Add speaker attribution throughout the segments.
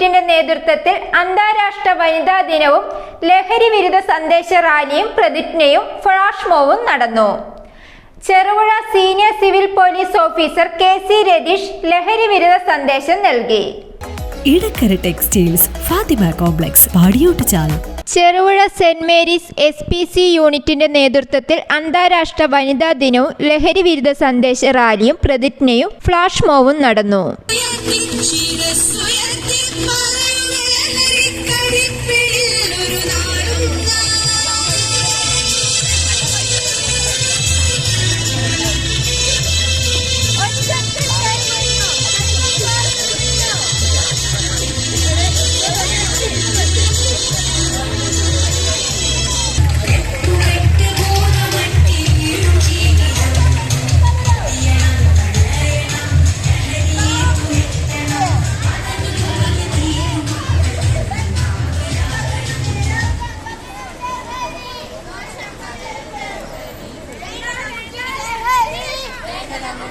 Speaker 1: യൂണിറ്റിന്റെ നേതൃത്വത്തിൽ അന്താരാഷ്ട്ര വനിതാ ദിനവും ലഹരി വിരുദ്ധ സന്ദേശ റാലിയും പ്രതിജ്ഞയും ഫ്ലാഷ് മോവും നടന്നു. Cherupuzha senior civil police officer K C Ratheesh ലഹരി വിരുദ്ധ സന്ദേശം നൽകി.
Speaker 2: Idakkara textiles Fathima complex Padiyottu Padiyottuchal
Speaker 1: Cherupuzha saint Mary's S P C യൂണിറ്റിന്റെ നേതൃത്വത്തിൽ അന്താരാഷ്ട്ര വനിതാ ദിനവും ലഹരി വിരുദ്ധ സന്ദേശ റാലിയും പ്രതിജ്ഞയും ഫ്ലാഷ് മോവും നടന്നു.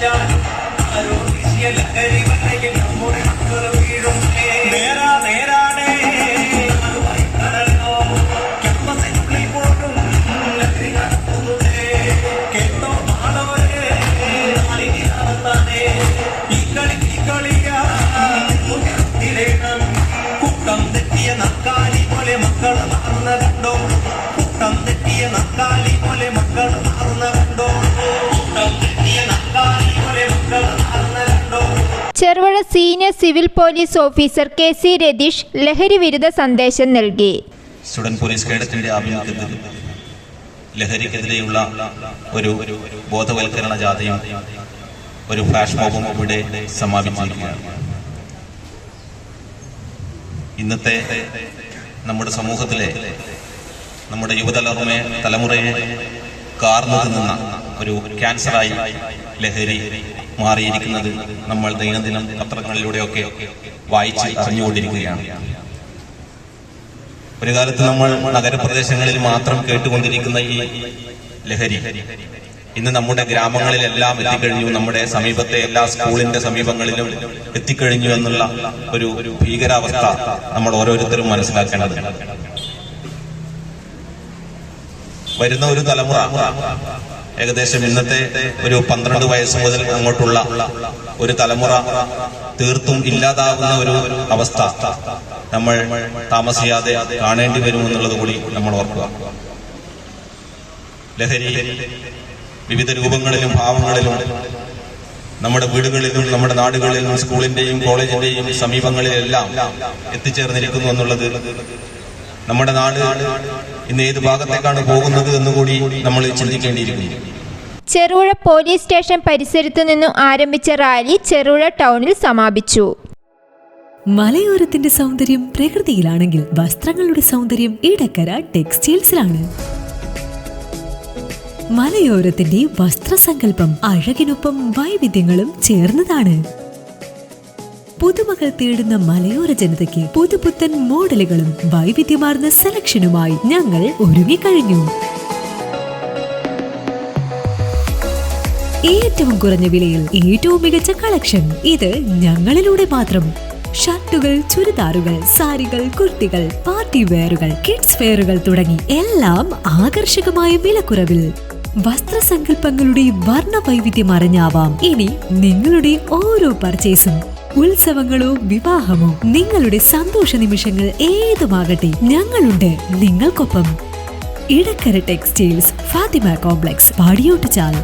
Speaker 3: ക്ലാസ്സിൽ പഠിച്ചാലും ആരോഗ്യ
Speaker 1: senior civil police officer K C Ratheesh ലഹരി വിരുദ്ധ സന്ദേശം നൽകി.
Speaker 4: സ്റ്റുഡന്റ് പോലീസ് കേഡറ്റിന്റെ ആഭിമുഖ്യത്തിൽ ലഹരിക്കെതിരെയുള്ള ഒരു ബോധവൽക്കരണ ജാഥയും ഒരു ഫ്ലാഷ് മോബും ഇവിടെ സമാപിച്ചിരിക്കുകയാണ്. ഇന്നത്തെ നമ്മുടെ സമൂഹത്തിലെ നമ്മുടെ യുവതലമുറയെ തലമുറയെ കാർന്നു തിന്നുന്ന ഒരു ക്യാൻസറായി ലഹരി മാറിയിരിക്കുന്നത് നമ്മൾ ദൈനംദിനം പത്രങ്ങളിലൂടെയൊക്കെ വായിച്ച് അറിഞ്ഞുകൊണ്ടിരിക്കുകയാണ്. ഒരു കാലത്ത് നമ്മൾ നഗരപ്രദേശങ്ങളിൽ മാത്രം കേട്ടുകൊണ്ടിരിക്കുന്ന ഈ ലഹരി ഇന്ന് നമ്മുടെ ഗ്രാമങ്ങളിലെല്ലാം എത്തിക്കഴിഞ്ഞു നമ്മുടെ സമീപത്തെ എല്ലാ സ്കൂളിന്റെ സമീപങ്ങളിലും എത്തിക്കഴിഞ്ഞു എന്നുള്ള ഒരു ഭീകരാവസ്ഥ നമ്മൾ ഓരോരുത്തരും മനസ്സിലാക്കേണ്ടതുണ്ട് വരുന്ന ഒരു തലമുറ ഏകദേശം ഇന്നത്തെ ഒരു പന്ത്രണ്ട് വയസ്സ് മുതൽ അങ്ങോട്ടുള്ള ഒരു തലമുറ തീർത്തും ഇല്ലാതാകുന്ന ഒരു അവസ്ഥ നമ്മൾ താമസിയാതെ കാണേണ്ടി വരുമെന്നുള്ളത് കൂടി നമ്മൾ ഓർക്കുക. ലഹരി വിവിധ രൂപങ്ങളിലും ഭാവങ്ങളിലും നമ്മുടെ വീടുകളിലും നമ്മുടെ നാടുകളിലും സ്കൂളിന്റെയും കോളേജിന്റെയും സമീപങ്ങളിലെല്ലാം എത്തിച്ചേർന്നിരിക്കുന്നു എന്നുള്ളത് നമ്മുടെ നാട് ഇന്ന് ഏത് ഭാഗത്തേക്കാണ് പോകുന്നത് എന്ന് കൂടി നമ്മൾ ചിന്തിക്കേണ്ടിയിരിക്കുന്നു.
Speaker 1: ചെറുപുഴ പോലീസ് സ്റ്റേഷൻ പരിസരത്തു നിന്നും ആരംഭിച്ച റാലി ചെറുപുഴ ടൗണിൽ സമാപിച്ചു.
Speaker 2: മലയോരത്തിന്റെ സൗന്ദര്യം പ്രകൃതിയിലാണെങ്കിൽ വസ്ത്രങ്ങളുടെ സൗന്ദര്യം ഇടക്കര ടെക്സ്റ്റൈൽസിലാണ്. മലയോരത്തിന്റെ വസ്ത്രസങ്കല്പം അഴകിനൊപ്പം വൈവിധ്യങ്ങളും ചേർന്നതാണ്. പുതുമകൾ തേടുന്ന മലയോര ജനതയ്ക്ക് പുതുപുത്തൻ മോഡലുകളും വൈവിധ്യമാർന്ന സെലക്ഷനുമായി ഞങ്ങൾ ഒരുങ്ങിക്കഴിഞ്ഞു. ഏറ്റവും കുറഞ്ഞ വിലയിൽ ഏറ്റവും മികച്ച കളക്ഷൻ. ഇത് ഞങ്ങളിലൂടെ മാത്രം. ഷർട്ടുകൾ ചുരിദാറുകൾ സാരികൾ കുർത്തികൾ പാർട്ടി വെയറുകൾ കിഡ്സ് വെയറുകൾ തുടങ്ങി എല്ലാം ആകർഷകമായ വിലക്കുറവിൽ. വസ്ത്രസങ്കല്പങ്ങളുടെ വർണ വൈവിധ്യം അറിഞ്ഞാവാം. ഇനി നിങ്ങളുടെ ഓരോ പർച്ചേസും. ഉത്സവങ്ങളോ വിവാഹമോ നിങ്ങളുടെ സന്തോഷ നിമിഷങ്ങൾ ഏതുമാകട്ടെ ഞങ്ങളുണ്ട് നിങ്ങൾക്കൊപ്പം. Idakkara textiles Fathima complex Padiyottu Padiyottuchal